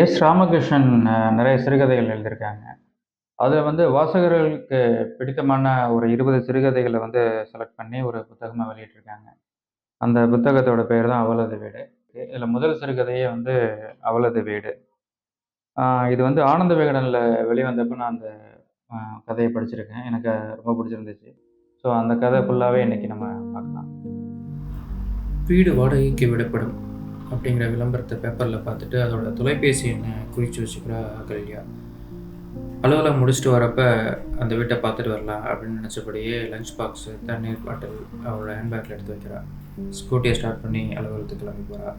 S Ramakrishnan நிறைய சிறுகதைகள் எழுதியிருக்காங்க. அதில் வந்து வாசகர்களுக்கு பிடித்தமான ஒரு இருபது சிறுகதைகளை வந்து செலக்ட் பண்ணி ஒரு புத்தகமாக வெளியிட்டிருக்காங்க. அந்த புத்தகத்தோட பேர் தான் அவளது வீடு. இதில் முதல் சிறுகதையே வந்து அவளது வீடு. இது வந்து ஆனந்த விகடனில் வெளிவந்தப்போ நான் அந்த கதையை படிச்சிருக்கேன். எனக்கு ரொம்ப பிடிச்சிருந்துச்சு. ஸோ அந்த கதை ஃபுல்லாகவே இன்னைக்கு நம்ம பார்க்கலாம். வீடு வாடகைக்கு விடப்படும். அப்படிங்கிற விளம்பரத்தை பேப்பரில் பார்த்துட்டு அதோட தொலைபேசி எண்ணை குறித்து வச்சுக்கிறா அகல்யா அலுவலகம் முடிச்சுட்டு வரப்ப அந்த வீட்டை பார்த்துட்டு வரலாம் அப்படின்னு நினச்சபடியே லஞ்ச் பாக்ஸு தண்ணீர் பாட்டில் அவளோட ஹேண்ட்பேக்கில் எடுத்து வைக்கிறா. ஸ்கூட்டியை ஸ்டார்ட் பண்ணி அலுவலகத்துக்கு கிளம்பி போகிறா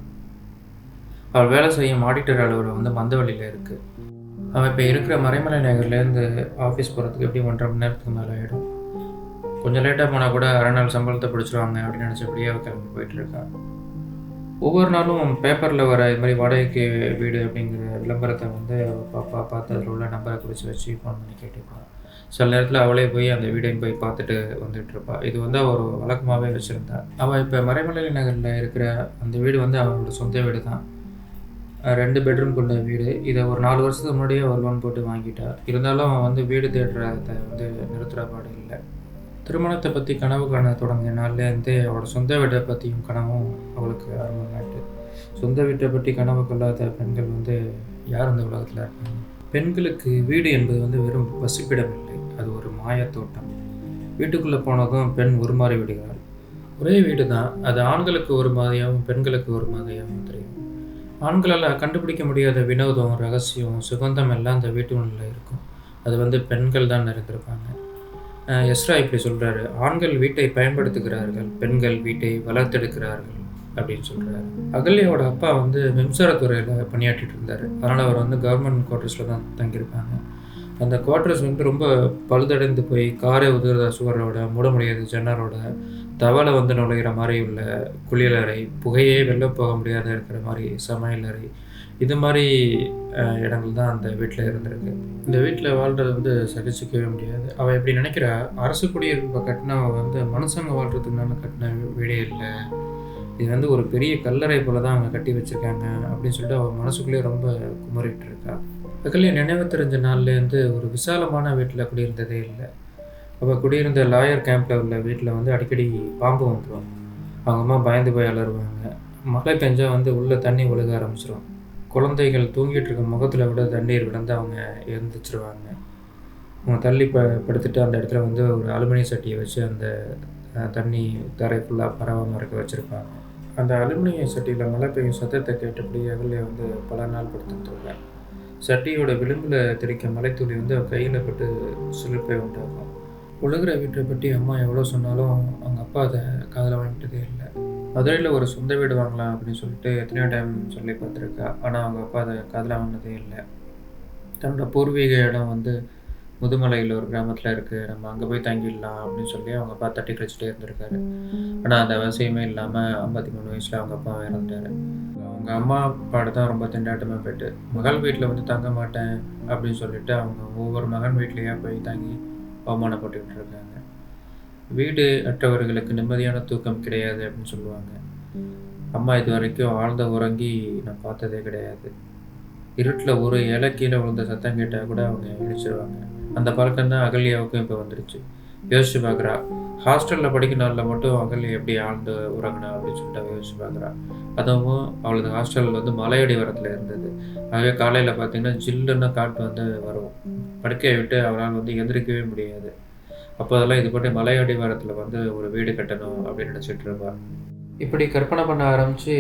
அவள் வேலை செய்யும் ஆடிட்டர் அலுவலகம் வந்து மந்தவழியில் இருக்குது அவன் இப்போ இருக்கிற மறைமலை நகர்லேருந்து ஆஃபீஸ் போகிறதுக்கு எப்படி ஒன்றரை மணி நேரத்துக்கு மேலே ஆகிடும் கொஞ்சம் லேட்டாக போனால் கூட அரை நாள் சம்பளத்தை பிடிச்சிருவாங்க அப்படின்னு நினச்சபடியே அவள் கிளம்பி போயிட்டுருக்கான் ஒவ்வொரு நாளும் பேப்பரில் வர இது மாதிரி வாடகைக்கு வீடு அப்படிங்கிற விளம்பரத்தை வந்து பாப்பா பார்த்து அதில் உள்ள நம்பரை குறித்து வச்சு ஃபோன் பண்ணி கேட்டுப்பாள் சில நேரத்தில் அவளே போய் அந்த வீடையும் போய் பார்த்துட்டு வந்துட்டுருப்பா இது வந்து அவள் ஒரு வழக்கமாகவே வச்சுருந்தா. அவள் இப்போ மறைமலை நகரில் இருக்கிற அந்த வீடு வந்து அவங்களோட சொந்த வீடு தான். ரெண்டு பெட்ரூம் கொண்ட வீடு. இதை ஒரு நாலு வருஷத்துக்கு முன்னாடியே அவர் லோன் போட்டு வாங்கிட்டார் இருந்தாலும் அவன் வந்து வீடு தேடுறத வந்து நிறுத்துகிற பாடு இல்லை. திருமணத்தை பற்றி கனவு காண தொடங்கிய நாள்லேருந்தே அவளோட சொந்த வீட்டை பற்றியும் கனவும் அவளுக்கு ஆரம்பமாயிட்டு சொந்த வீட்டை பற்றி கனவு கொள்ளாத பெண்கள் வந்து யார் இந்த உலகத்தில் இருக்காங்க? பெண்களுக்கு வீடு என்பது வந்து வெறும் வசிப்பிடம் இல்லை அது ஒரு மாயத்தோட்டம் வீட்டுக்குள்ளே போனதும் பெண் உருமாறி விடுகிறாள். ஒரே வீடு தான் அது ஆண்களுக்கு ஒரு மாதிரியாகவும் பெண்களுக்கு ஒரு மாதிரியாகவும் தெரியும். ஆண்களால் கண்டுபிடிக்க முடியாத வினோதம் ரகசியம் சுகந்தம் எல்லாம் அந்த வீட்டுக்குள்ள இருக்கும். அது வந்து பெண்கள் தான் நிறைந்திருப்பாங்க. எஸ்ரா இப்படி சொல்கிறாரு ஆண்கள் வீட்டை பயன்படுத்துகிறார்கள் பெண்கள் வீட்டை வளர்த்தெடுக்கிறார்கள் அப்படின்னு சொல்கிறாரு அகல்யாவோட அப்பா வந்து மின்சாரத்துறையில் பணியாற்றிட்டு இருந்தார். அதனால் அவர் வந்து கவர்மெண்ட் குவார்டர்ஸில் தான் தங்கியிருப்பாங்க. அந்த குவார்டர்ஸ் வந்து ரொம்ப பழுதடைந்து போய் காரை உதிர்ந்த சுவரோட மூட முடியாத ஜன்னரோட தவளை வந்து நுழையிற மாதிரி உள்ள குளியலறை புகையே வெளில போக முடியாத இருக்கிற மாதிரி சமையலறை இது மாதிரி இடங்கள் தான் அந்த வீட்டில் இருந்திருக்கு. இந்த வீட்டில் வாழ்கிறது வந்து சகிச்சிக்கவே முடியாது. அவள் எப்படி நினைக்கிறா அரசு குடியிருப்பை கட்டினவ வந்து மனுஷங்க வாழ்கிறதுக்குனால கட்டின வீடே இல்லை. இது வந்து ஒரு பெரிய கல்லறை போல தான் அவங்க கட்டி வச்சிருக்காங்க அப்படின்னு சொல்லிட்டு அவள் மனசுக்குள்ளேயே ரொம்ப குமரிட்டு இருக்கா. அகல்யா நினைவு தெரிஞ்ச நாள்லேருந்து ஒரு விசாலமான வீட்டில் குடியிருந்ததே இல்லை. அவள் குடியிருந்த லாயர் கேம்பில் உள்ள வீட்டில் வந்து அடிக்கடி பாம்பு வந்துடும் அவங்க அம்மா பயந்து போய் அலறுவாங்க. மழை பெஞ்சால் வந்து உள்ளே தண்ணி ஒழுக ஆரம்பிச்சிடும் குழந்தைகள் தூங்கிட்டு இருக்க முகத்தில் விட தண்ணீர் விழுந்து அவங்க எழுந்திரிச்சிருவாங்க. அவங்க தள்ளி ப படுத்துட்டு அந்த இடத்துல வந்து ஒரு அலுமினிய சட்டியை வச்சு அந்த தண்ணி தரை ஃபுல்லாக பரவாமல் இருக்க வச்சுருப்பாங்க. அந்த அலுமினிய சட்டியில் மழை பெய்யும் சத்தத்தை கேட்டபடி அகல்யா வந்து பல நாள் படுத்துட்டுருக்கேன் சட்டியோட விளிம்பில் தெரிக்க மலைத்துளி வந்து அவ கையில் பட்டு சிலிப்பை உண்டாகும் உலகிற வீட்டை பற்றி அம்மா எவ்வளோ சொன்னாலும் அவங்க அப்பா அதை காதில் வாங்கிட்டதே இல்லை. மதுரையில் ஒரு சொந்த வீடு வாங்கலாம் அப்படின்னு சொல்லிட்டு எத்தனையோ டைம் சொல்லி பார்த்துருக்கா. ஆனால் அவங்க அப்பா அதை காதில் வாங்கினதே இல்லை. தன்னோட பூர்வீக இடம் வந்து முதுமலையில் ஒரு கிராமத்தில் இருக்குது நம்ம அங்கே போய் தங்கிடலாம் அப்படின்னு சொல்லி அவங்க அப்பா தட்டி கழிச்சிட்டே இருந்திருக்காரு. ஆனால் அந்த அவசியமே இல்லாமல் ஐம்பத்தி மூணு வயசில் அவங்க அப்பா இறந்துட்டாரு. அவங்க அம்மா அப்பாடு தான் ரொம்ப திண்டாட்டமாக போயிட்டு மகள் வீட்டில் வந்து தங்க மாட்டேன் அப்படின்னு சொல்லிட்டு அவங்க ஒவ்வொரு மகன் வீட்லேயே போய் தங்கி அவமானப்பட்டுக்கிட்டு இருக்காங்க. வீடு அற்றவர்களுக்கு நிம்மதியான தூக்கம் கிடையாது அப்படின்னு சொல்லுவாங்க. அம்மா இது வரைக்கும் ஆழ்ந்த உறங்கி நான் பார்த்ததே கிடையாது. இருட்டில் ஒரு இலை கீழே விழுந்த சத்தம் கேட்டால் கூட அவங்க எழுச்சிருவாங்க. அந்த பழக்கம் தான் அகல்யாவுக்கும் இப்போ வந்துருச்சு. யோசிச்சு பார்க்குறா ஹாஸ்டலில் படிக்க நாளில் மட்டும் அகல்யா எப்படி ஆழ்ந்து உறங்கினா அப்படின்னு சொல்லிட்டு யோசிச்சு பார்க்குறா அதுவும் அவளது ஹாஸ்டல் வந்து மலையடி வரத்தில் இருந்தது. ஆகவே காலையில் பார்த்தீங்கன்னா ஜில்லுன்னு காற்று வந்து வரும். படுக்கையை விட்டு அவளால் வந்து எந்திரிக்கவே முடியாது. அப்போ அதெல்லாம் இது போட்டு மலையடிவாரத்தில் வந்து ஒரு வீடு கட்டணும் அப்படின்னு நினச்சிட்டு இருப்பா. இப்படி கற்பனை பண்ண ஆரம்பித்து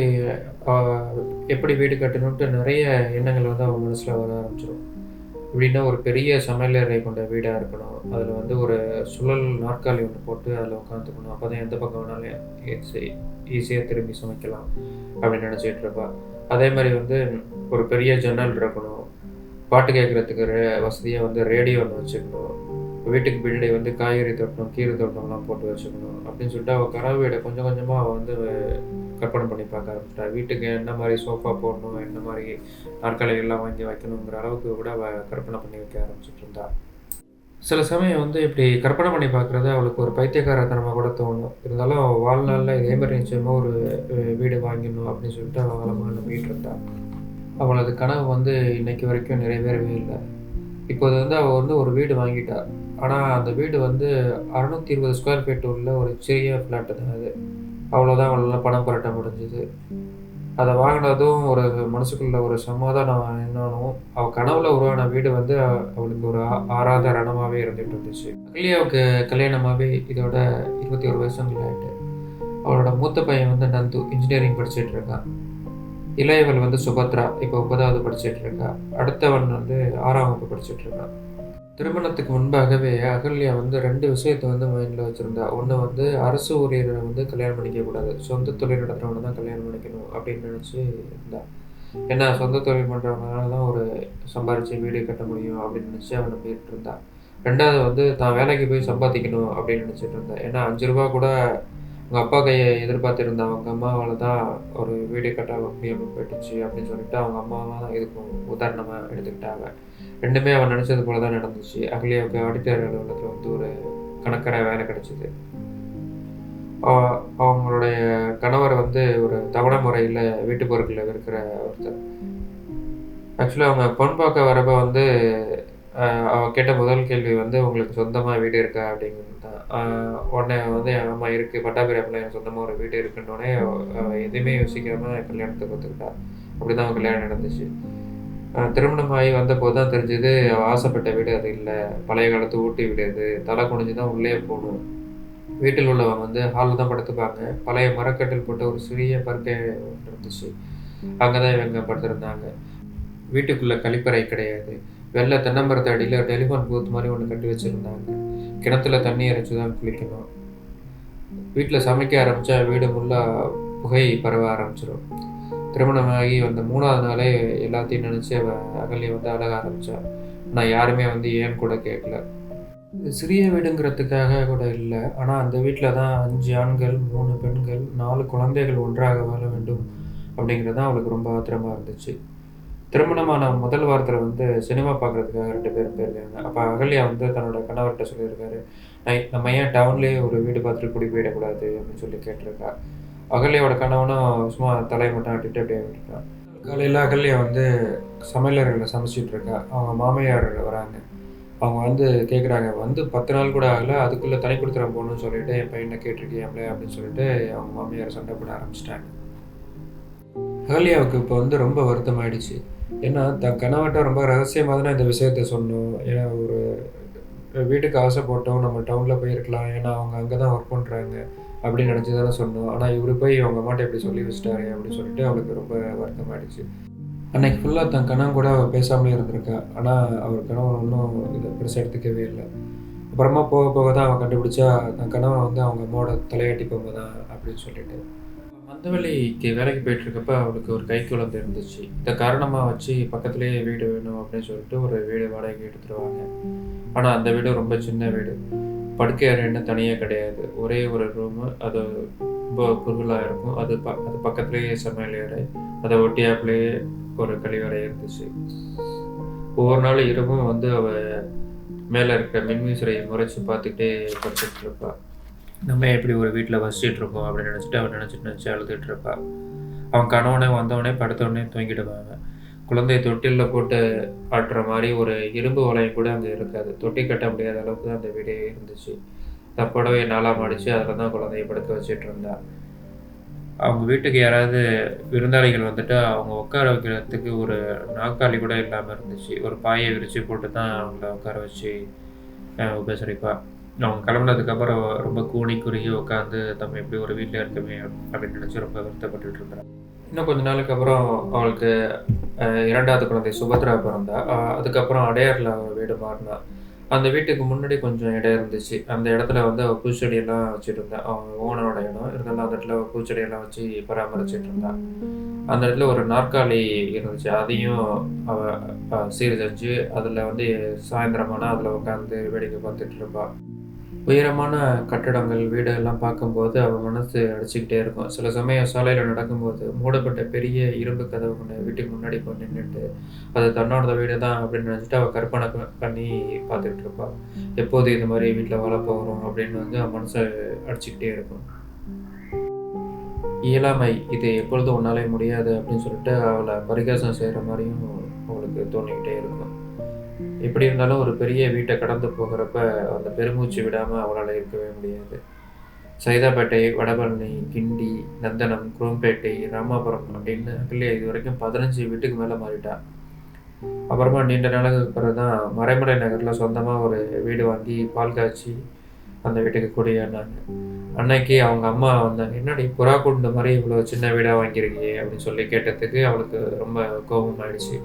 எப்படி வீடு கட்டணுன்ட்டு நிறைய எண்ணங்கள் வந்து அவங்க மனசில் வர ஆரம்பிச்சிடும் எப்படின்னா ஒரு பெரிய சமையலறை கொண்ட வீடாக இருக்கணும். அதில் வந்து ஒரு சுழல் நாற்காலி ஒன்று போட்டு அதில் உட்காந்துக்கணும். அப்போ தான் எந்த பக்கம் வேணாலும் ஈஸியாக திரும்பி சமைக்கலாம் அப்படின்னு நினச்சிட்டு இருப்பா. அதே மாதிரி வந்து ஒரு பெரிய ஜன்னல் இருக்கணும். பாட்டு கேட்குறதுக்கு வசதியாக வந்து ரேடியோ ஒன்று வச்சுக்கணும். வீட்டுக்கு பின்னாடி வந்து காய்கறி தோட்டம் கீரை தோட்டம்லாம் போட்டு வச்சுக்கணும் அப்படின்னு சொல்லிட்டு அவள் கனவு கொஞ்சம் கொஞ்சமாக அவள் வந்து கற்பனை பண்ணி பார்க்க ஆரம்பிச்சிட்டா. வீட்டுக்கு என்ன மாதிரி சோஃபா போடணும் என்ன மாதிரி நாற்காலிகள்லாம் வாங்கி வைக்கணுங்கிற அளவுக்கு கூட அவள் கற்பனை பண்ணி வைக்க ஆரம்பிச்சிட்டு இருந்தா சில சமயம் வந்து இப்படி கற்பனை பண்ணி பார்க்குறது அவளுக்கு ஒரு பைத்தியக்காரத்தனமாக கூட தோணும். இருந்தாலும் அவள் வாழ்நாளில் இதே மாதிரி நிச்சயமாக ஒரு வீடு வாங்கிடணும் அப்படின்னு சொல்லிட்டு அவள் வளமாக நம்பிட்டு இருந்தா அவளது கனவு வந்து இன்னைக்கு வரைக்கும் நிறைவேறவே இல்லை. இப்போது வந்து அவள் வந்து ஒரு வீடு வாங்கிட்டா. ஆனால் அந்த வீடு வந்து அறநூற்றி இருபது ஸ்கொயர் ஃபீட் உள்ள ஒரு சிறிய ஃப்ளாட்டு தான் அது. அவ்வளோதான் அவளால் பணம் புரட்ட முடிஞ்சுது. அதை வாங்கினதும் ஒரு மனசுக்குள்ள ஒரு சமாதானம் என்னாலும் அவள் கனவுல உருவான வீடு வந்து அவளுக்கு ஒரு ஆறாத ரணமாகவே இருந்துட்டு இருந்துச்சு. அகல்யாவுக்கு கல்யாணமாகவே இதோட இருபத்தி ஒரு வருஷங்கள் ஆகிட்டு அவளோட மூத்த பையன் வந்து நந்து இன்ஜினியரிங் படிச்சிட்டு இருக்கான். இளையவள் வந்து சுபத்ரா இப்போ ஒன்பதாவது படிச்சுட்டு இருக்கா. அடுத்தவன் வந்து ஆறாம் வகுப்பு படிச்சுட்டு இருக்கான். திருமணத்துக்கு முன்பாகவே அகல்யா வந்து ரெண்டு விஷயத்தை வந்து மைண்டில் வச்சுருந்தா. ஒன்று வந்து அரசு ஊழியரை வந்து கல்யாணம் பண்ணிக்கக்கூடாது. சொந்த தொழில் நடத்துறவனை தான் கல்யாணம் பண்ணிக்கணும் அப்படின்னு நினச்சி இருந்தா. ஏன்னா சொந்த தொழில் பண்ணுறவங்களால தான் ஒரு சம்பாரித்து வீடு கட்ட முடியும் அப்படின்னு நினச்சி அவன் நம்பிட்டு இருந்தா. ரெண்டாவது வந்து தான் வேலைக்கு போய் சம்பாதிக்கணும் அப்படின்னு நினச்சிட்டு இருந்தா. ஏன்னா அஞ்சு ரூபா கூட அவங்க அப்பா கையை எதிர்பார்த்திருந்த அவங்க அம்மாவால் தான் ஒரு வீடு கட்ட முடியாமல் போயிடுச்சு அப்படின்னு சொல்லிட்டு அவங்க அம்மாவை தான் இதுக்கு உதாரணமாக எடுத்துக்கிட்டாங்க. ரெண்டுமே அவன் நினச்சது போல தான் நடந்துச்சு அகலியாவுக்கு ஆடிட்டர் அலுவலகத்தில் வந்து ஒரு கணக்கரை வேலை கிடைச்சிது. அவங்களுடைய கணவர் வந்து ஒரு தவணை முறையில் வீட்டு பொருட்களில் இருக்கிற ஒருத்தர். ஆக்சுவலாக அவங்க பொன் பார்க்க வரப்ப வந்து அவள் அவ கேட்ட முதல் கேள்வி வந்து உங்களுக்கு சொந்தமாக வீடு இருக்கா? அப்படிங்கிறது உடனே வந்து ஆமாம் இருக்குது பட்டாபிராமில் எனக்கு சொந்தமாக ஒரு வீடு இருக்குன்னொடனே எதுவுமே யோசிக்காம கல்யாணத்துக்கு ஒத்துக்கிட்டா அப்படி தான் அவன் கல்யாணம் நடந்துச்சு. திருமணம் திருமணமாகி வந்தபோது தான் தெரிஞ்சது ஆசைப்பட்ட வீடு அது இல்லை. பழைய காலத்து ஊட்டி வீடு அது. தலை குனிஞ்சு தான் உள்ளே போகணும். வீட்டில் உள்ளவங்க வந்து ஹாலில் தான் படுத்துப்பாங்க. பழைய மரக்கட்டில் போட்ட ஒரு சிறிய பருக்கை ஒன்று இருந்துச்சு. அங்கே தான் இவங்க படுத்திருந்தாங்க. வீட்டுக்குள்ளே கழிப்பறை கிடையாது. வெள்ளை தென்னமரத்து அடியில் டெலிஃபோன் பூத் மாதிரி ஒன்று கட்டி வச்சுருந்தாங்க. கிணத்துல தண்ணி இறைச்சி தான் குளிக்கணும். வீட்டில் சமைக்க ஆரம்பித்தா வீடு ஃபுல்லாக புகை பரவ ஆரம்பிச்சிடும் திருமணமாகி வந்த மூணாவது நாளே எல்லாத்தையும் நினச்சி அவ அகலியை வந்து அழக ஆரம்பித்தா ஆனால் யாருமே வந்து ஏன் கூட கேட்கல சிறிய வீடுங்கிறதுக்காக கூட இல்லை. ஆனால் அந்த வீட்டில் தான் அஞ்சு ஆண்கள் மூணு பெண்கள் நாலு குழந்தைகள் ஒன்றாக வாழ வேண்டும் அப்படிங்கிறது தான் அவளுக்கு ரொம்ப ஆத்திரமாக இருந்துச்சு. திருமணமான முதல் வாரத்தில் வந்து சினிமா பார்க்குறதுக்காக ரெண்டு பேரும் போயிருக்காங்க. அப்போ அகல்யா வந்து தன்னோட கணவர்கிட்ட சொல்லியிருக்காரு நம்ம ஏன் டவுன்லேயே ஒரு வீடு பார்த்துட்டு குடி போயிடக்கூடாது? அப்படின்னு சொல்லி கேட்டிருக்கா. அகல்யாவோட கணவனும் சும்மா தலை மட்டும் ஆட்டிட்டு அப்படியே விட்டுருக்கான் காலையில் அகல்யா வந்து சமையலறையில் சமைச்சிட்டு இருக்கா. அவங்க மாமியார் வராங்க. அவங்க வந்து கேட்குறாங்க வந்து பத்து நாள் கூட ஆகல அதுக்குள்ளே தனி கொடுத்துற போகணும்னு சொல்லிட்டு என் பையனை கேட்டிருக்கியாம்லே? அப்படின்னு சொல்லிட்டு அவங்க மாமியார் சண்டை போட ஆரம்பிச்சிட்டாங்க. அகல்யாவுக்கு இப்போ வந்து ரொம்ப வருத்தமாயிடுச்சு. ஏன்னா தன் கணவன்ட்ட ரொம்ப ரகசியமாக தானே இந்த விஷயத்த சொன்னோம். ஏன்னா ஒரு வீட்டுக்கு ஆசைப்பட்டோம் நம்ம டவுனில் போயிருக்கலாம். ஏன்னா அவங்க அங்கே தான் ஒர்க் பண்ணுறாங்க அப்படின்னு நினச்சி தானே சொன்னோம். ஆனால் இவரு போய் அவங்க அம்மாட்ட இப்படி சொல்லி வச்சுட்டாரு அப்படின்னு சொல்லிட்டு அவளுக்கு ரொம்ப வருத்தமாயிடுச்சு. அன்னைக்கு ஃபுல்லாக தன் கணவன் கூட அவள் பேசாமலே இருந்திருக்கா. ஆனால் அவர் கணவன் ஒன்றும் இதை பெருசாக எடுத்துக்கவே இல்லை. அப்புறமா போக போக தான் அவன் கண்டுபிடிச்சா தன் கணவன் வந்து அவங்க அம்மாவோட தலையாட்டி பொம்மை தான் அப்படின்னு சொல்லிட்டு மந்தவெளிக்கு வேலைக்கு போயிட்டு இருக்கப்ப அவளுக்கு ஒரு கை குழந்தை இருந்துச்சு. இதை காரணமாக வச்சு பக்கத்துலேயே வீடு வேணும் அப்படின்னு சொல்லிட்டு ஒரு வீடு வாடகைக்கு எடுத்துருவாங்க. ஆனால் அந்த வீடு ரொம்ப சின்ன வீடு. படுக்கை அறைன்னு தனியாக கிடையாது. ஒரே ஒரு ரூமு அது ரொம்ப குறுகலாக இருக்கும். அது ப அது பக்கத்துலேயே சமையல் அறை. அதை ஒட்டியாப்புலேயே ஒரு கழிவறை இருந்துச்சு. ஒவ்வொரு நாள் இரவும் வந்து அவள் மேலே இருக்கிற மின்விசிறையை முறைச்சி பார்த்துக்கிட்டே படிச்சுட்டு இருப்பாள் நம்ம எப்படி ஒரு வீட்டில் வசிச்சுட்டு இருக்கோம் அப்படின்னு நினச்சிட்டு அவன் நினச்சிட்டு நினச்சி அழுதுட்டு இருப்பா அவன் கணவனே வந்தவனே படுத்தவொடனே தூங்கிடுவாங்க. குழந்தைய தொட்டிலில் போட்டு ஆட்டுற மாதிரி ஒரு இரும்பு வளையம் கூட அங்கே இருக்காது. தொட்டி கட்ட முடியாத அளவுக்கு தான் அந்த வீடே இருந்துச்சு. அந்த புடவையை நாளாக மடித்து அதில் தான் குழந்தைய படுக்க வச்சுட்டு இருந்தா. அவங்க வீட்டுக்கு யாராவது விருந்தாளிகள் வந்துட்டு அவங்க உட்கார வைக்கிறதுக்கு ஒரு நாற்காலி கூட இல்லாமல் இருந்துச்சு. ஒரு பாயை விரித்து போட்டு தான் அவங்கள உட்கார வச்சு உபசரிப்பாள் உபசரிப்பா. அவங்க கிளம்புனதுக்கப்புறம் ரொம்ப கூனி குறுகி உட்காந்து நம்ம எப்படி ஒரு வீட்டில் இருக்கமே அப்படின்னு நினச்சி ரொம்ப வருத்தப்பட்டு இருக்கிறான் இன்னும் கொஞ்ச நாளுக்கு அப்புறம் அவளுக்கு இரண்டாவது குழந்தை சுபத்ரா பிறந்தா. அதுக்கப்புறம் அடையாறில் அவள் வீடு மாறினா. அந்த வீட்டுக்கு முன்னாடி கொஞ்சம் இடம் இருந்துச்சு. அந்த இடத்துல வந்து அவள் பூச்செடியெல்லாம் வச்சுட்டு இருந்தா. அவன் ஓனரோட இடம். இருந்தாலும் அந்த இடத்துல அவள் பூச்செடியெல்லாம் வச்சு பராமரிச்சுட்டு இருந்தா. அந்த இடத்துல ஒரு நாற்காலி இருந்துச்சு. அதையும் அவள் அஹ், சீர் செஞ்சு அதில் வந்து சாயந்தரமானா அதில் உட்காந்து வேடிக்கை பார்த்துட்டு இருப்பாள் உயரமான கட்டடங்கள் வீடு எல்லாம் பார்க்கும்போது அவள் மனசு அடிச்சுக்கிட்டே இருக்கும். சில சமயம் சாலையில் நடக்கும்போது மூடப்பட்ட பெரிய இரும்பு கதவு ஒன்று வீட்டுக்கு முன்னாடி போய் நின்றுட்டு அது தன்னோட வீடு தான் அப்படின்னு நினச்சிட்டு அவள் கற்பனை பண்ணி பார்த்துக்கிட்டு இருப்பாள் எப்போது இது மாதிரி வீட்டில் வாழ போகிறோம் அப்படின்னு வந்து அவன் மனசை அடிச்சுக்கிட்டே இருக்கும். இயலாமை இது எப்பொழுதும் உன்னாலே முடியாது அப்படின்னு சொல்லிட்டு அவளை பரிகாசம் செய்கிற மாதிரியும் அவளுக்கு தோணிக்கிட்டே இருக்கும். எப்படி இருந்தாலும் ஒரு பெரிய வீட்டை கடந்து போகிறப்ப அந்த பெருமூச்சு விடாமல் அவளால் இருக்கவே முடியாது. சைதாப்பேட்டை வடபழனி கிண்டி நந்தனம் குரோம்பேட்டை ராமாபுரம் அப்படின்னு அகிலே இது வரைக்கும் பதினஞ்சு வீட்டுக்கு மேலே மாறிட்டா. அப்புறமா நீண்ட நாளுக்கு பிறகு தான் மறைமலை நகரில் சொந்தமாக ஒரு வீடு வாங்கி பால் காய்ச்சி அந்த வீட்டுக்கு குடியானாங்க அன்னைக்கு அவங்க அம்மா வந்தாங்க என்னடி புறா கூண்டு மாதிரி இவ்வளோ சின்ன வீடாக வாங்கியிருக்கியே? அப்படின்னு சொல்லி கேட்டதுக்கு அவளுக்கு ரொம்ப கோபம் ஆயிடுச்சு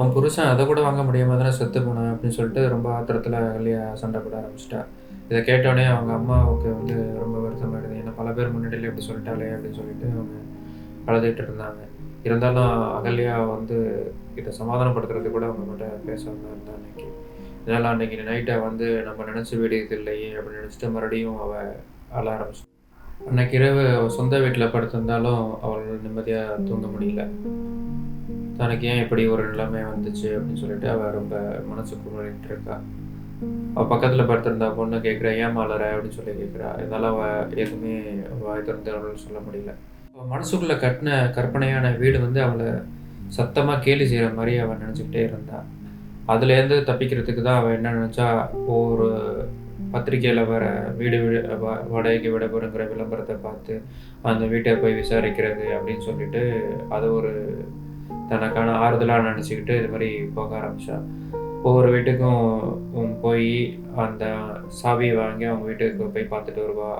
உன் புருஷன் அதை கூட வாங்க முடியாமல் தானே செத்து போனேன் அப்படின்னு சொல்லிட்டு ரொம்ப ஆத்திரத்தில் அகலியா சண்டை போட ஆரம்பிச்சிட்டா. இதை கேட்டோடனே அவங்க அம்மாவுக்கு வந்து ரொம்ப வருத்தமாயிடுது ஏன்னா பல பேர் முன்னாடியில் இப்படி சொல்லிட்டாலே அப்படின்னு சொல்லிட்டு அவங்க அழுதுகிட்டு இருந்தாங்க. இருந்தாலும் அகல்யா வந்து இதை சமாதானப்படுத்துறது கூட அவங்க மட்டும் பேசாமல் இருந்தா அன்னைக்கு. இதனால் அன்னைக்கு நைட்டை வந்து நம்ம நினச்சி வேண்டியது இல்லையே அப்படின்னு நினச்சிட்டு மறுபடியும் அவள் அழ ஆரம்பிச்சு அன்னைக்கு இரவு சொந்த வீட்டில் படுத்திருந்தாலும் அவள் நிம்மதியாக தூங்க முடியல. தனக்கு ஏன் இப்படி ஒரு நிலைமை வந்துச்சு அப்படின்னு சொல்லிட்டு அவள் ரொம்ப மனசுக்கு முறையிட்டு இருக்கா. அவள் பக்கத்தில் படுத்திருந்தா பொண்ணு கேட்குறா ஏன் மலர அப்படின்னு சொல்லி கேட்குறா இதனால் அவள் எதுவுமே வாய் திறந்து சொல்ல முடியல. அவள் மனசுக்குள்ளே கட்டின கற்பனையான வீடு வந்து அவளை சத்தமாக கேலி செய்கிற மாதிரி அவள் நினச்சிக்கிட்டே இருந்தா. அதுலேருந்து தப்பிக்கிறதுக்கு தான் அவள் என்ன நினச்சா ஒரு பத்திரிக்கையில் வர வீடு வி- வ- வாடகைக்கு விட போகிறங்கிற விளம்பரத்தை பார்த்து அந்த வீட்டை போய் விசாரிக்கிறது அப்படின்னு சொல்லிட்டு அது ஒரு தனக்கான ஆறுதலாக நினச்சிக்கிட்டு இது மாதிரி போக ஆரம்பித்தா ஒவ்வொரு வீட்டுக்கும் போய் அந்த சாவியை வாங்கி அவங்க வீட்டுக்கு போய் பார்த்துட்டு வருவா.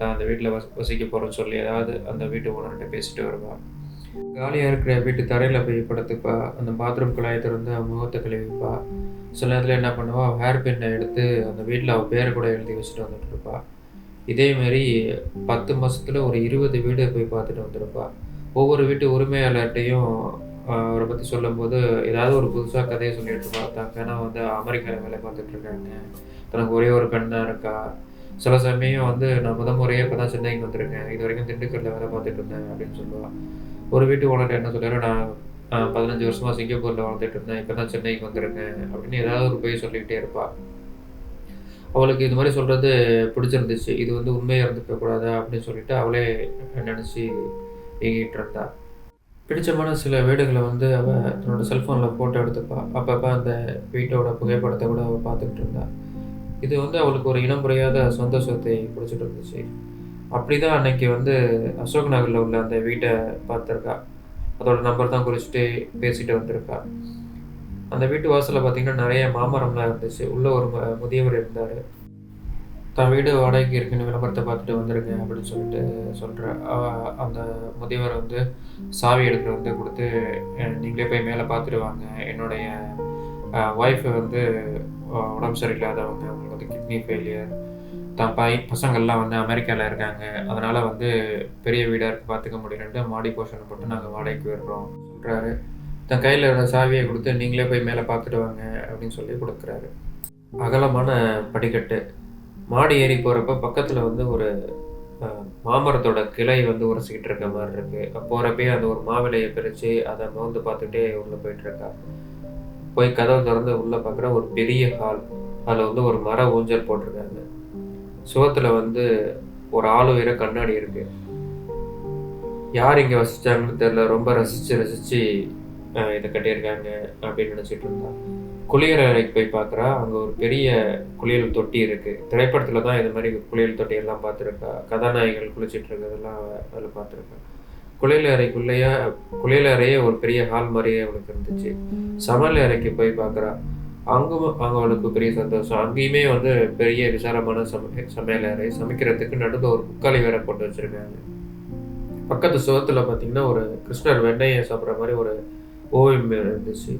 தான் அந்த வீட்டில் வச வசிக்க போகிறோன்னு சொல்லி ஏதாவது அந்த வீட்டு ஓனர்கிட்ட பேசிட்டு வருவா. காலியாக இருக்கிற வீட்டு தரையில் போய் படுத்துப்பா. அந்த பாத்ரூம் குழாயை திறந்து அவன் முகத்தை கழுவிப்பா. சில நேரத்தில் என்ன பண்ணுவா? ஹேர் பின்னை எடுத்து அந்த வீட்டில் அவள் பேரை கூட எழுதி வச்சுட்டு வந்துட்டு இருப்பா. இதேமாரி பத்து மாதத்தில் ஒரு இருபது வீடு போய் பார்த்துட்டு வந்திருப்பா. ஒவ்வொரு வீட்டு உரிமையாளர்கிட்டையும் அவரை பற்றி சொல்லும்போது ஏதாவது ஒரு புதுசாக கதையை சொல்லிட்டு பார்த்தாங்க ஏன்னா வந்து அமெரிக்காவில் வேலை பார்த்துட்டு இருக்காங்க. தனக்கு ஒரே ஒரு பெண் தான் இருக்கா. சில சமயம் வந்து நான் முத முறையே இப்போ தான் சென்னைக்கு வந்திருக்கேன். இது வரைக்கும் திண்டுக்கல்ல வேலை பார்த்துட்டு இருந்தேன் அப்படின்னு சொல்லுவாள் ஒரு வீட்டு ஓனர் என்ன சொல்றாரு நான் பதினஞ்சு வருஷமாக சிங்கப்பூரில் வாழ்ந்துட்டு இருந்தேன். இப்போ தான் சென்னைக்கு வந்திருக்கேன். அப்படின்னு ஏதாவது ஒரு போய் சொல்லிக்கிட்டே இருப்பாள் அவளுக்கு இது மாதிரி சொல்கிறது பிடிச்சிருந்துச்சு. இது வந்து உண்மையாக இருந்துக்க அப்படின்னு சொல்லிட்டு அவளே நினச்சி இயங்கிட்டு இருந்தாள் பிடிச்சமான சில வீடுகளை வந்து அவள் தன்னோட செல்ஃபோனில் ஃபோட்டோ எடுத்துப்பா அப்பப்போ அந்த வீட்டோட புகைப்படத்தை கூட அவள் பார்த்துக்கிட்டு இருந்தா. இது வந்து அவளுக்கு ஒரு இனம் புரியாத சந்தோஷத்தை பிடிச்சிட்டு இருந்துச்சு. அப்படி தான் அன்னைக்கு வந்து அசோக் நகரில் உள்ள அந்த வீட்டை பார்த்துருக்கா. அதோட நம்பர் தான் குறிச்சிட்டு பேசிட்டு வந்திருக்கா. அந்த வீட்டு வாசலில் பார்த்தீங்கன்னா நிறைய மாமரம்லாம் இருந்துச்சு. உள்ள ஒரு முதியவர் இருந்தார். தான் வீடு வாடகைக்கு இருக்குன்னு விளம்பரத்தை பார்த்துட்டு வந்திருக்கேன் அப்படின்னு சொல்லிட்டு சொல்கிற அந்த முதியவர் வந்து சாவி எடுக்கிற வந்து கொடுத்து நீங்களே போய் மேலே பார்த்துட்டு வாங்க. என்னுடைய ஒய்ஃபு வந்து உடம்பு சரியில்லாதவங்க அவங்களுக்கு வந்து கிட்னி ஃபெயிலியர் தான் பை பசங்கள்லாம் வந்து அமெரிக்காவில் இருக்காங்க. அதனால் வந்து பெரிய வீடாக இருக்குது பார்த்துக்க முடியலன்ட்டு மாடி போர்ஷன் போட்டு நாங்கள் வாடகைக்கு விடுறோம் சொல்கிறாரு தன் கையில் இருந்த சாவியை கொடுத்து நீங்களே போய் மேலே பார்த்துட்டு வாங்க. அப்படின்னு சொல்லி கொடுக்குறாரு. அகலமான படிக்கட்டு. மாடி ஏறி போகிறப்ப பக்கத்தில் வந்து ஒரு மாமரத்தோட கிளை வந்து உரசிக்கிட்டு இருக்க மாதிரி இருக்கு. போகிறப்பே அந்த ஒரு மாவிலையை பிரித்து அதை மோந்து பார்த்துட்டே உள்ளே போயிட்டு இருக்கா. போய் கதவு திறந்து உள்ளே பார்க்குற ஒரு பெரிய ஹால் அதில் வந்து ஒரு மர ஊஞ்சல் போட்டிருக்காங்க. சுவத்துல வந்து ஒரு ஆள் உயர கண்ணாடி இருக்கு. யார் இங்கே வசித்தாங்கன்னு தெரியல. ரொம்ப ரசித்து ரசித்து இதை கட்டியிருக்காங்க அப்படின்னு நினச்சிட்டு இருந்தா குளியல் அறைக்கு போய் பார்க்குறா அங்கே ஒரு பெரிய குளியல் தொட்டி இருக்குது திரைப்படத்தில் தான் இது மாதிரி குளியல் தொட்டியெல்லாம் பார்த்துருக்கா. கதாநாயகிகள் குளிச்சிட்டு இருக்கிறதெல்லாம் அதில் பார்த்துருக்கா. குளியல் அறைக்குள்ளேயே குளியல் அறையே ஒரு பெரிய ஹால் மாதிரியே அவளுக்கு இருந்துச்சு. சமையல் அறைக்கு போய் பார்க்குறா அங்கும் அங்கே அவளுக்கு பெரிய சந்தோஷம். அங்கேயுமே வந்து பெரிய விசாலமான சமை சமையல் அறை. சமைக்கிறதுக்கு நடுவில் ஒரு முக்காலி வேற போட்டு வச்சுருக்காங்க. பக்கத்து சுகத்தில் பார்த்தீங்கன்னா ஒரு கிருஷ்ணர் வெண்ணையை சாப்பிட்ற மாதிரி ஒரு ஓவியம் இருந்துச்சு.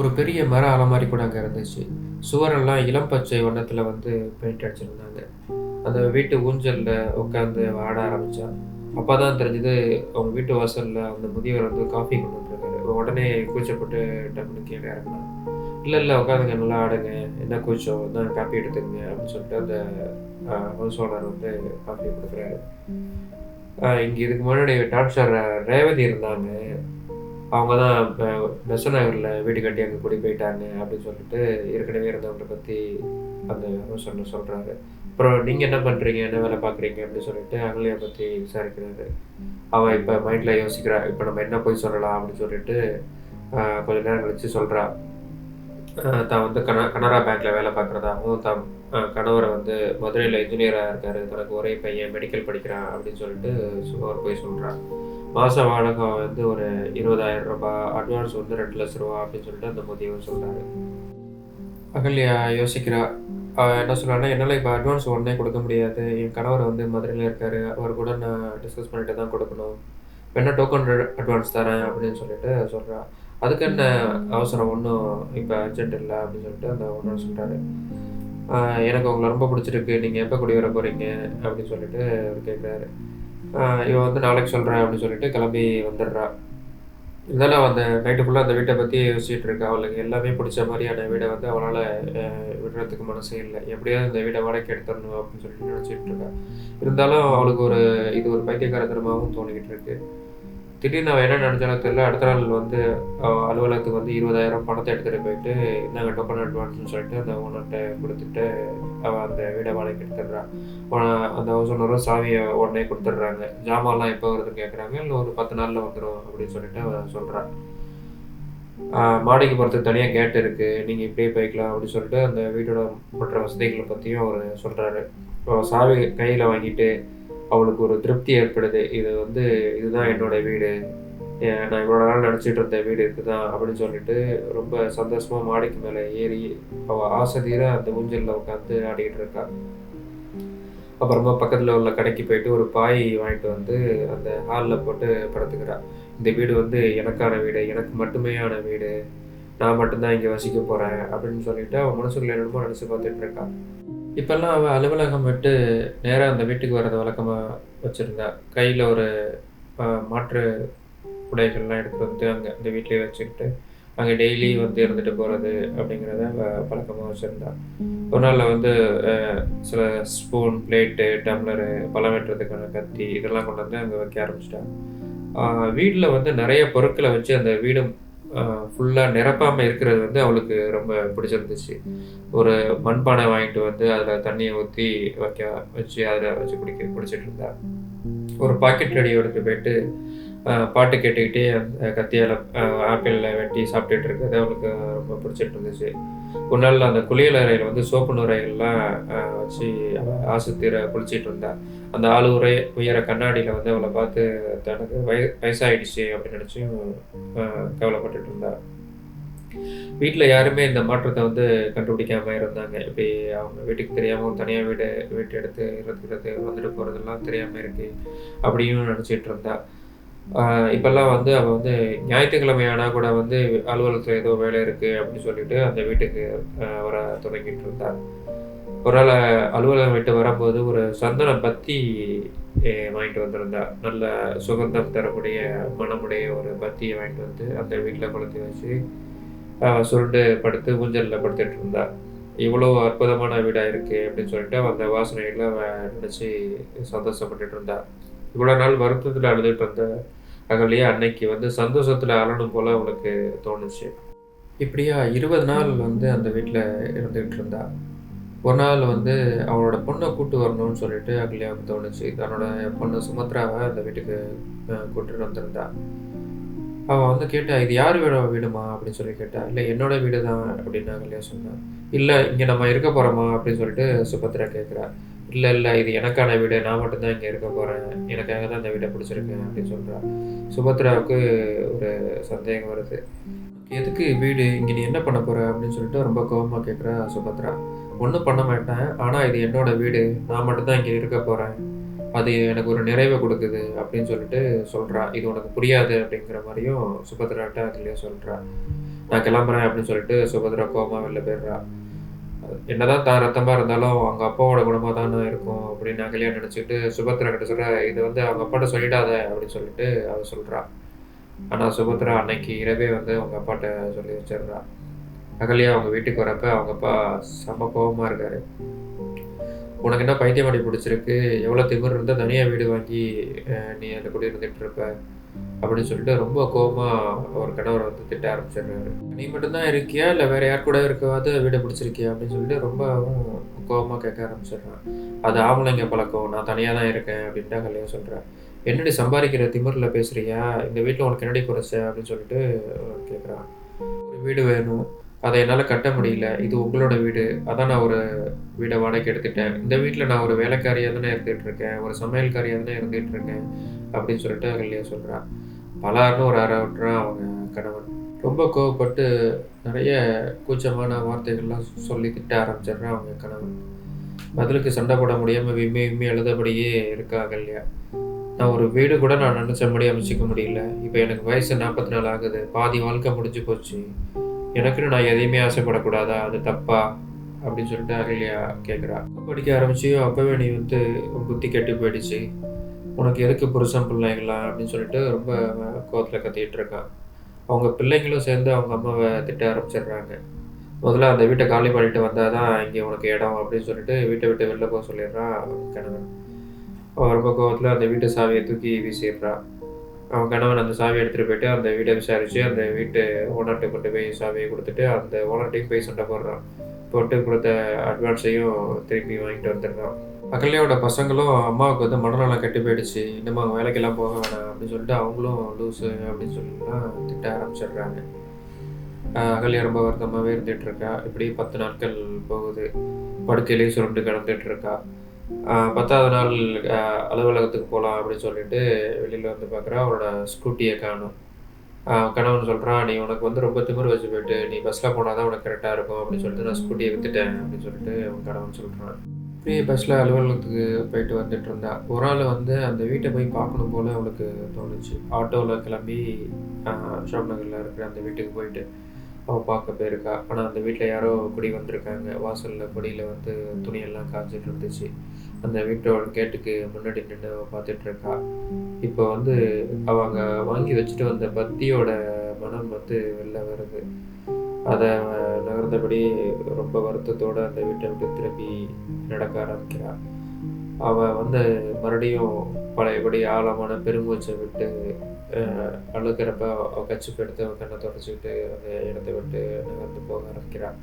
ஒரு பெரிய மர அலமாரி கூட அங்கே இருந்துச்சு. சுவரெல்லாம் இளம் பச்சை வண்ணத்தில் வந்து பெயிண்ட் அடிச்சிருந்தாங்க. அந்த வீட்டு ஊஞ்சலில் உட்காந்து ஆட ஆரம்பித்தான் அப்போ தான் தெரிஞ்சது அவங்க வீட்டு வாசலில் அந்த முதியவர் வந்து காஃபி கொண்டு வந்துருக்காரு. உடனே கூச்சப்பட்டு டப்புனு கீழே இறங்கினாங்க இல்லை இல்லை உட்காந்துங்க நல்லா ஆடுங்க. என்ன கூச்சம்? தான் காப்பி எடுத்துக்கங்க? அப்படின்னு சொல்லிட்டு அந்த ஹவுஸ் ஓனர் வந்து காஃபி கொடுக்குறாரு. இங்கே இதுக்கு முன்னாடி டாக்டர் ரேவதி இருந்தாங்க. அவங்க தான் பெச நகரில் வீடு கட்டி அங்கே குடி போயிட்டாங்க அப்படின்னு சொல்லிட்டு ஏற்கனவே இருந்தவங்களை பற்றி அந்த ஹவுஸ் சொல்கிறாரு அப்புறம் நீங்கள் என்ன பண்ணுறீங்க என்ன வேலை பார்க்குறீங்க? அப்படின்னு சொல்லிட்டு அகல்யா பற்றி விசாரிக்கிறாரு. அவன் இப்போ மைண்டில் யோசிக்கிறா. இப்போ நம்ம என்ன போய் சொல்லலாம் அப்படின்னு சொல்லிட்டு கொஞ்ச நேரம் கழிச்சு சொல்கிறா தான் வந்து கன கனரா பேங்க்கில் வேலை பார்க்குறதாகவும் தான் கணவரை வந்து மதுரையில் இன்ஜினியராக இருக்கார். தனக்கு ஒரே பையன் மெடிக்கல் படிக்கிறான் அப்படின்னு சொல்லிட்டு சும்மா போய் சொல்கிறான் மாத வாடகை வந்து ஒரு இருபதாயிரம் ரூபாய் அட்வான்ஸ் வந்து ரெண்டு லட்ச ரூபா அப்படின்னு சொல்லிட்டு அந்த முதியவர் சொல்கிறாரு அகல்யா யோசிக்கிறா. என்ன சொல்கிறான்னா என்னால் இப்போ அட்வான்ஸ் உடனே கொடுக்க முடியாது. என் கணவர் வந்து மதுரையில் இருக்கார். அவர் கூட நான் டிஸ்கஸ் பண்ணிட்டு தான் கொடுக்கணும். வேணா டோக்கன் அட்வான்ஸ் தரேன் அப்படின்னு சொல்லிட்டு சொல்கிறா அதுக்கு என்ன அவசரம்? ஒன்றும் இப்போ அர்ஜென்ட் இல்லை அப்படின்னு சொல்லிட்டு அந்த ஒன்று சொல்கிறாரு எனக்கு உங்களை ரொம்ப பிடிச்சிருக்கு. நீங்கள் எப்போ குடி வர போகிறீங்க அப்படின்னு சொல்லிட்டு அவர் கேட்குறாரு இவன் வந்து நாளைக்கு சொல்கிறேன் அப்படின்னு சொல்லிட்டு கிளம்பி வந்துடுறா. இருந்தாலும் அந்த நைட்டு ஃபுல்லாக அந்த வீட்டை பற்றி யோசிச்சுட்டு இருக்கா. அவளுக்கு எல்லாமே பிடிச்ச மாதிரியான வீடை வந்து அவளால் விடுறதுக்கு மனசே இல்லை. எப்படியாவது இந்த வீடை வாடகை எடுத்துடணும் அப்படின்னு சொல்லிட்டு நினச்சிட்டு இருக்கா. இருந்தாலும் அவளுக்கு ஒரு இது ஒரு பைத்தியக்காரத்தனமாகவும் தோணிக்கிட்டு இருக்குது திடீர்னு அவன் என்ன நினச்சாலும் தெரியல. அடுத்த நாள் வந்து அலுவலகத்துக்கு வந்து இருபதாயிரம் பணத்தை எடுத்துகிட்டு போயிட்டு நாங்கள் டோக்கன் அட்வான்ஸ்னு சொல்லிட்டு அந்த ஓனர்கிட்ட கொடுத்துட்டு அவன் அந்த வீடை வாடகைக்கு எடுத்துடுறா அந்த ஹவுஸ் ஓனரும் சாவியை உடனே கொடுத்துட்றாங்க. ஜாமான்லாம் எப்போ வருதுன்னு கேட்குறாங்க இல்லை ஒரு பத்து நாளில் வந்துடும் அப்படின்னு சொல்லிட்டு அவன் சொல்கிறான் மாடிக்கு போகிறதுக்கு தனியாக கேட் இருக்குது நீங்கள் இப்படியே போய்க்கலாம் அப்படின்னு சொல்லிட்டு அந்த வீட்டோட மற்ற வசதிகளை பற்றியும் அவர் சொல்கிறாரு சாவி கையில் வாங்கிட்டு அவளுக்கு ஒரு திருப்தி ஏற்படுது. இது வந்து இதுதான் என்னோட வீடு. நான் இவ்வளோ நாள் நினச்சிட்டு இருந்த வீடு இருக்குதான் அப்படின்னு சொல்லிட்டு ரொம்ப சந்தோஷமாக மாடிக்கு மேலே ஏறி அவள் ஆசை அந்த ஊஞ்சலில் உட்காந்து ஆடிக்கிட்டு இருக்கா. அப்புறமா பக்கத்தில் உள்ள கடைக்கு போயிட்டு ஒரு பாய் வாங்கிட்டு வந்து அந்த ஹாலில் போட்டு படுத்துக்கிறா. இந்த வீடு வந்து எனக்கான வீடு எனக்கு மட்டுமேயான வீடு. நான் மட்டும்தான் இங்கே வசிக்க போகிறேன் அப்படின்னு சொல்லிட்டு அவன் மனசுக்குள்ள என்னமோ நினச்சி பார்த்துட்டு இருக்கான். இப்போல்லாம் அவள் அலுவலகம் விட்டு நேராக அந்த வீட்டுக்கு வர்றது வழக்கமாக வச்சுருந்தா. கையில் ஒரு மாற்று உடைகள்லாம் எடுத்து வந்து அங்கே அந்த வீட்லேயே வச்சுக்கிட்டு அங்கே டெய்லி வந்து இருந்துட்டு போகிறது அப்படிங்கிறத பழக்கமாக வச்சுருந்தா. ஒரு நாளில் வந்து சில ஸ்பூன் பிளேட்டு டம்ளரு பழம் வெட்டுறதுக்கான கத்தி இதெல்லாம் கொண்டு வந்து அங்கே வைக்க ஆரம்பிச்சிட்டாங்க வீட்டில் வந்து நிறைய பொருட்களை வச்சு அந்த வீடு ஃபுல்லாக நிரப்பாமல் இருக்கிறது வந்து அவளுக்கு ரொம்ப பிடிச்சிருந்துச்சு. ஒரு மண்பானை வாங்கிட்டு வந்து அதில் தண்ணியை ஊற்றி வைக்க வச்சு அதில் வச்சு குடிக்க குடிச்சிட்டு இருந்தா. ஒரு பாக்கெட் ரெடி எடுத்து போயிட்டு பாட்டு கேட்டுக்கிட்டே அந்த கத்தியால் ஆப்பிளில் வெட்டி சாப்பிட்டுட்டு இருக்கிறது அவளுக்கு ரொம்ப பிடிச்சிட்டு இருந்துச்சு ஒரு நாள் அந்த குளியல் அறையில் வந்து சோப்பு நுரைகள்லாம் வச்சு அவள் ஆசுத்தீரை குளிச்சிட்டு இருந்தா அந்த ஆளு உரை உயர கண்ணாடியில் வந்து அவளை பார்த்து தனக்கு வய வயசாகிடுச்சு அப்படின்னு நினச்சியும் கவலைப்பட்டுட்டு இருந்தா வீட்டில் யாருமே இந்த மாற்றத்தை வந்து கண்டுபிடிக்காம இருந்தாங்க. இப்படி அவங்க வீட்டுக்கு தெரியாமல் தனியாக வீடு வீட்டு எடுத்து இருக்கிறது வந்துட்டு போகிறதெல்லாம் தெரியாமல் இருக்கு அப்படியும் நினச்சிட்டு இருந்தா இப்போல்லாம் வந்து அவள் வந்து ஞாயிற்றுக்கிழமை ஆனால் கூட வந்து அலுவலகத்தில் ஏதோ வேலை இருக்குது அப்படின்னு சொல்லிட்டு அந்த வீட்டுக்கு வர தொடங்கிட்டு இருந்தாள் ஒரு நாள் அலுவலகம் விட்டு வரும்போது ஒரு சந்தன பத்தி வாங்கிட்டு வந்திருந்தா. நல்ல சுகந்தம் தரக்கூடிய மனமுடைய ஒரு பத்தியை வாங்கிட்டு வந்து அந்த வீட்டில் குழந்தை வச்சு சுருண்டு படுத்து ஊஞ்சலில் படுத்துட்டு இருந்தா. இவ்வளோ அற்புதமான வீடாக இருக்குது அப்படின்னு சொல்லிட்டு அந்த வாசனைகளை நினச்சி சந்தோஷப்பட்டுட்டு இருந்தாள் இவ்வளோ நாள் வருத்தத்தில் அழுதுட்டு இருந்த அகலியா அன்னைக்கு வந்து சந்தோஷத்தில் அழணும் போல் அவளுக்கு தோணுச்சு. இப்படியா இருபது நாள் வந்து அந்த வீட்டில் இருந்துகிட்டு இருந்தா. ஒரு நாள் வந்து அவளோட பொண்ணை கூட்டு வரணும்னு சொல்லிட்டு அகலியாவுக்கு தோணுச்சு. தன்னோட பொண்ணு சுமத்ராவை அந்த வீட்டுக்கு அஹ், கூட்டிட்டு வந்திருந்தா. அவள் வந்து கேட்டா இது யார் வீட வீடுமா? அப்படின்னு சொல்லி கேட்டா இல்லை என்னோட வீடு தான் அப்படின்னு அகலியா சொன்னான் இல்லை இங்கே நம்ம இருக்க போகிறோமா அப்படின்னு சொல்லிட்டு சுபத்ரா கேட்குறா இல்லை இல்லை இது எனக்கான வீடு. நான் மட்டும்தான் இங்கே இருக்க போகிறேன் எனக்காக தான் இந்த வீடை பிடிச்சிருக்கு அப்படின்னு சொல்கிறா சுபத்ராவுக்கு ஒரு சந்தேகம் வருது. எதுக்கு வீடு? இங்கே நீ என்ன பண்ண போகிற அப்படின்னு சொல்லிட்டு ரொம்ப கோபமாக கேட்குறா சுபத்ரா. ஒன்றும் பண்ண மாட்டேன். ஆனால் இது என்னோட வீடு. நான் மட்டும்தான் இங்கே இருக்க போகிறேன் அது எனக்கு ஒரு நிறைவை கொடுக்குது அப்படின்னு சொல்லிட்டு சொல்கிறா இது உனக்கு புரியாது அப்படிங்கிற மாதிரியும் சுபத்ராட்ட அதுலேயே சொல்கிறா நான் கிளம்புறேன் அப்படின்னு சொல்லிட்டு சுபத்ரா கோபமாக வெளில போயிடுறா. என்னதான் தான் ரத்தமாக இருந்தாலும் அவங்க அப்பாவோட குணமாக தானே இருக்கும் அப்படின்னு அகலியா நினச்சிட்டு சுபத்ரா கிட்ட சொல்கிற இது வந்து அவங்க அப்பாட்ட சொல்லிடாத அப்படின்னு சொல்லிட்டு அவர் சொல்கிறா ஆனால் சுபத்ரா அன்னைக்கு இரவே வந்து அவங்க அப்பாட்ட சொல்லி வச்சிடுறா. அகலியா அவங்க வீட்டுக்கு வரப்ப அவங்க அப்பா செம்ம கோபமாக இருக்காரு. உனக்கு என்ன பைத்தியமாடி பிடிச்சிருக்கு? எவ்வளோ திமிர் இருந்தால் தனியாக வீடு வாங்கி அஹ், நீ அந்த குடி இருந்துகிட்டு இருப்ப. அப்படின்னு சொல்லிட்டு ரொம்ப கோபமாக அவர் கணவர் வந்து திட்ட ஆரம்பிச்சிடுறாரு. நீ மட்டும்தான் இருக்கியா? இல்லை வேறு யார் கூட இருக்கவாது வீடை பிடிச்சிருக்கியா? அப்படின்னு சொல்லிட்டு ரொம்பவும் கோபமாக கேட்க ஆரம்பிச்சிடுறான் அது ஆம்பளைங்க பழக்கம். நான் தனியாக தான் இருக்கேன் அப்படின்ட்டு கல்யாணம் சொல்கிறேன் என்னடி சம்பாதிக்கிற திமிரில் பேசுகிறியா இந்த வீட்டில் உனக்கு என்னடி குறைச்ச? அப்படின்னு சொல்லிட்டு கேட்குறான் ஒரு வீடு வேணும். அதை என்னால் கட்ட முடியல. இது உங்களோட வீடு. அதான் நான் ஒரு வீடை வாடகைக்கு எடுத்துட்டேன். இந்த வீட்டில் நான் ஒரு வேலைக்காரியாக தானே இருந்துகிட்ருக்கேன் ஒரு சமையல்காரியாக தானே இருந்துகிட்ருக்கேன் அப்படின்னு சொல்லிட்டு அகல்யா சொல்கிறான் பலார்னு ஒரு அரை விட்டுறான் அவங்க கணவன். ரொம்ப கோவப்பட்டு நிறைய கூச்சமான வார்த்தைகள்லாம் சொல்லி திட்ட ஆரம்பிச்சிடுறான் அவங்க கணவன். பதிலுக்கு சண்டை போட முடியாமல் விம்மி விம்மி எழுதபடியே இருக்கா அகல்யா. நான் ஒரு வீடு கூட நான் நினச்சபடி அமைச்சிக்க முடியல. இப்போ எனக்கு வயசு நாற்பத்தி நாலு ஆகுது. பாதி வாழ்க்கை முடிஞ்சு போச்சு. எனக்குன்னு நான் எதையுமே ஆசைப்படக்கூடாதா? அது தப்பா? அப்படின்னு சொல்லிட்டு அகல்யா கேட்குறா படிக்க ஆரம்பிச்சியோ அப்போவே நீ வந்து புத்தி கெட்டு போயிடுச்சு. உனக்கு எதுக்கு புருஷன் பிள்ளைங்களாம் அப்படின்னு சொல்லிட்டு ரொம்ப கோவத்தில் கத்திக்கிட்டு இருக்கான் அவங்க பிள்ளைங்களும் சேர்ந்து அவங்க அம்மாவை திட்ட ஆரம்பிச்சிடுறாங்க. முதல்ல அந்த வீட்டை காலி பண்ணிட்டு வந்தால் தான் இங்கே உனக்கு இடம் அப்படின்னு சொல்லிட்டு வீட்டை விட்டு வெளில போக சொல்லிடுறான் அவன் கணவன். அவன் ரொம்ப கோவத்தில் அந்த வீட்டு சாவியை தூக்கி வீசிடுறான் அவன் கணவன் அந்த சாவியை எடுத்துகிட்டு போயிட்டு அந்த வீட்டை விசாரித்து அந்த வீட்டு ஓனர்கிட்ட கொண்டு போய் சாவியை கொடுத்துட்டு அந்த ஓனர்கிட்டையும் போய் சண்டை போடுறான். போட்டு கொடுத்த அட்வான்ஸையும் திருப்பி வாங்கிட்டு வந்துடுறான். அகல்யாவோட பசங்களும் அம்மாவுக்கு வந்து மனநலம் கெட்டு போயிடுச்சு இன்னமும் அவங்க வேலைக்கெல்லாம் போக வேணாம் அப்படின்னு சொல்லிட்டு அவங்களும் லூஸு அப்படின்னு சொல்லிலாம் திட்ட ஆரம்பிச்சிடுறாங்க. அகல்யா ரொம்ப வருத்தமாகவே இருந்துகிட்ருக்கா இப்படி பத்து நாட்கள் போகுது. படுக்கையிலேயே சுருண்டு கிடந்துட்டு இருக்கா. பத்தாவது நாள் அலுவலகத்துக்கு போகலாம் அப்படின்னு சொல்லிட்டு வெளியில் வந்து பார்க்குறா அவனோட ஸ்கூட்டியை காணும். கணவன் சொல்கிறான் நீ உனக்கு வந்து ரொம்ப திமிர் வச்சு போயிட்டு நீ பஸ்ஸில் போனால் தான் உனக்கு கரெக்டாக இருக்கும் அப்படின்னு சொல்லிட்டு நான் ஸ்கூட்டியை விற்றுட்டேன் அப்படின்னு சொல்லிட்டு அவன் கணவன் சொல்கிறான் இப்படியே பஸ்ஸில் அலுவலகத்துக்கு போயிட்டு வந்துட்டு இருந்தா. ஒரு ஆள் வந்து அந்த வீட்டை போய் பார்க்கணும் போல் அவளுக்கு தோணுச்சு. ஆட்டோவில் கிளம்பி ஆஹ் நகரில் இருக்கிற அந்த வீட்டுக்கு போயிட்டு. அவள் பார்க்க போயிருக்கா ஆனால் அந்த வீட்டில் யாரோ குடி வந்திருக்காங்க. வாசலில் கொடியில் வந்து துணியெல்லாம் காய்ச்சிட்டு இருந்துச்சு அந்த வீட்டோட கேட்டுக்கு முன்னாடி நின்று அவள் பார்த்துட்டு இருக்கா இப்போ வந்து அவங்க வாங்கி வச்சுட்டு வந்த பத்தியோட மனம் வந்து வெளில வருது. அதை நகர்ந்தபடி ரொம்ப வருத்தத்தோடு அந்த வீட்டை விட்டு திரும்பி நடக்க ஆரம்பிக்கிறாள் அவள் வந்து மறுபடியும் பழையபடி ஆழமான பெருமூச்சை விட்டு அழுகிறப்ப அவள் கச்சிப்பு எடுத்து அவள் கண்ணை தொடச்சிக்கிட்டு அந்த இடத்த விட்டு நகர்ந்து போக ஆரம்பிக்கிறாள்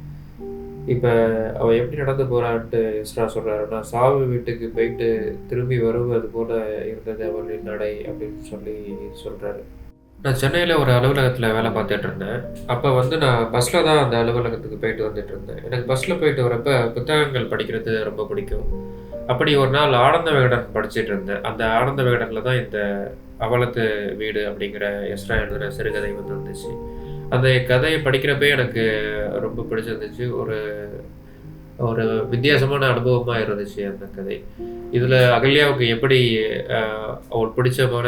இப்போ அவள் எப்படி நடந்து போகிறான்ட்டு இஸ்ரா சொல்கிறாருன்னா சாவு வீட்டுக்கு போயிட்டு திரும்பி வருவது போல இருந்தது அவளின் நடை அப்படின்னு சொல்லி சொல்கிறாரு நான் சென்னையில் ஒரு அலுவலகத்தில் வேலை பார்த்துட்டு இருந்தேன் அப்போ வந்து நான் பஸ்ஸில் தான் அந்த அலுவலகத்துக்கு போயிட்டு வந்துட்டு இருந்தேன் எனக்கு பஸ்ஸில் போயிட்டு வரப்ப புத்தகங்கள் படிக்கிறது ரொம்ப பிடிக்கும். அப்படி ஒரு நாள் ஆனந்த விகடன் படிச்சிட்டு இருந்தேன் அந்த ஆனந்த விகடனில் தான் இந்த அவலத்து வீடு அப்படிங்கிற எஸ்ரா எழுதுகிற சிறுகதை வந்து வந்துச்சு. அந்த கதையை படிக்கிறப்பே எனக்கு ரொம்ப பிடிச்சிருந்துச்சு. ஒரு ஒரு வித்தியாசமான அனுபவமாக இருந்துச்சு அந்த கதை. இதில் அகல்யாவுக்கு எப்படி அவள் பிடிச்சமான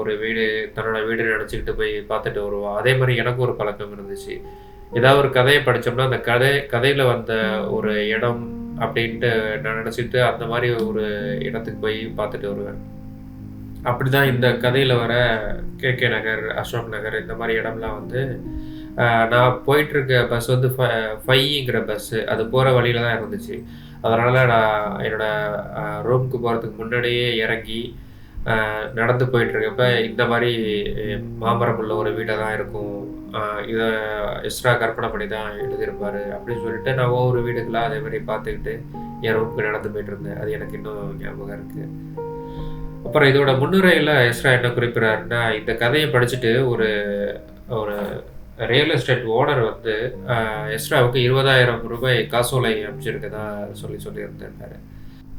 ஒரு வீடு தன்னோட வீடு நினச்சிக்கிட்டு போய் பார்த்துட்டு வருவா? அதே மாதிரி எனக்கு ஒரு பழக்கம் இருந்துச்சு. ஏதாவது ஒரு கதையை படித்தோம்னா அந்த கதை கதையில் வந்த ஒரு இடம் அப்படின்ட்டு நான் நினச்சிட்டு அந்த மாதிரி ஒரு இடத்துக்கு போய் பார்த்துட்டு வருவேன். அப்படிதான் இந்த கதையில் வர கே கே நகர் அசோக் நகர் இந்த மாதிரி இடம்லாம் வந்து நான் போயிட்டு இருக்க பஸ் வந்து ஃபைங்கிற பஸ்ஸு அது போகிற வழியில தான் இருந்துச்சு. அதனால் நான் என்னோட ரூமுக்கு போகிறதுக்கு முன்னாடியே இறங்கி நடந்து போயிட்டு இருக்கப்ப இந்த மாதிரி மாமரம் உள்ள ஒரு வீடாக தான் இருக்கும். இதை எக்ஸ்ட்ரா கற்பனை பண்ணி தான் எழுதியிருப்பாரு அப்படின்னு சொல்லிட்டு நான் ஒவ்வொரு வீடுகளாக அதே மாதிரி பார்த்துக்கிட்டு என் ரூமுக்கு நடந்து போயிட்டு இருந்தேன் அது எனக்கு இன்னும் ஞாபகம் இருக்குது அப்புறம் இதோட முன்னுரையில் எஸ்ரா என்ன குறிப்பிட்றாருன்னா இந்த கதையை படிச்சுட்டு ஒரு ஒரு ரியல் எஸ்டேட் ஓனர் வந்து எஸ்ராவுக்கு இருபதாயிரம் ரூபாய் காசோலை அமைச்சிருக்கதா சொல்லி சொல்லியிருந்திருக்காரு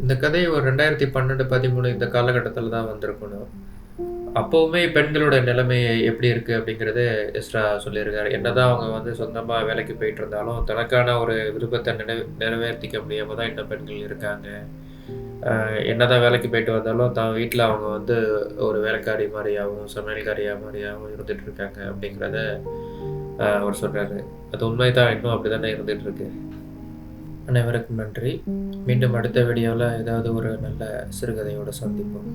இந்த கதை ஒரு ரெண்டாயிரத்தி பன்னெண்டு பதிமூணு இந்த காலகட்டத்தில் தான் வந்திருக்கணும். அப்போவுமே பெண்களோட நிலைமை எப்படி இருக்குது அப்படிங்கிறது எஸ்ரா சொல்லியிருக்காரு. என்னதான் அவங்க வந்து சொந்தமாக வேலைக்கு போயிட்டு இருந்தாலும் தனக்கான ஒரு விருப்பத்தை நினை நிறைவேற்றிக்க முடியாமல் தான் இன்னும் பெண்கள் இருக்காங்க. என்னதான் வேலைக்கு போயிட்டு வந்தாலும் தான் வீட்டில் அவங்க வந்து ஒரு வேலைக்காரி மாதிரியாகவும் சமையல்காரியா மாதிரியாகவும் இருந்துட்டு இருக்காங்க அப்படிங்கிறத அவர் சொல்கிறாரு அது உண்மை தான் இன்னும் அப்படி தானே இருந்துட்டு இருக்கு. அனைவருக்கும் நன்றி. மீண்டும் அடுத்த வீடியோவில் ஏதாவது ஒரு நல்ல சிறுகதையோடு சந்திப்போம்.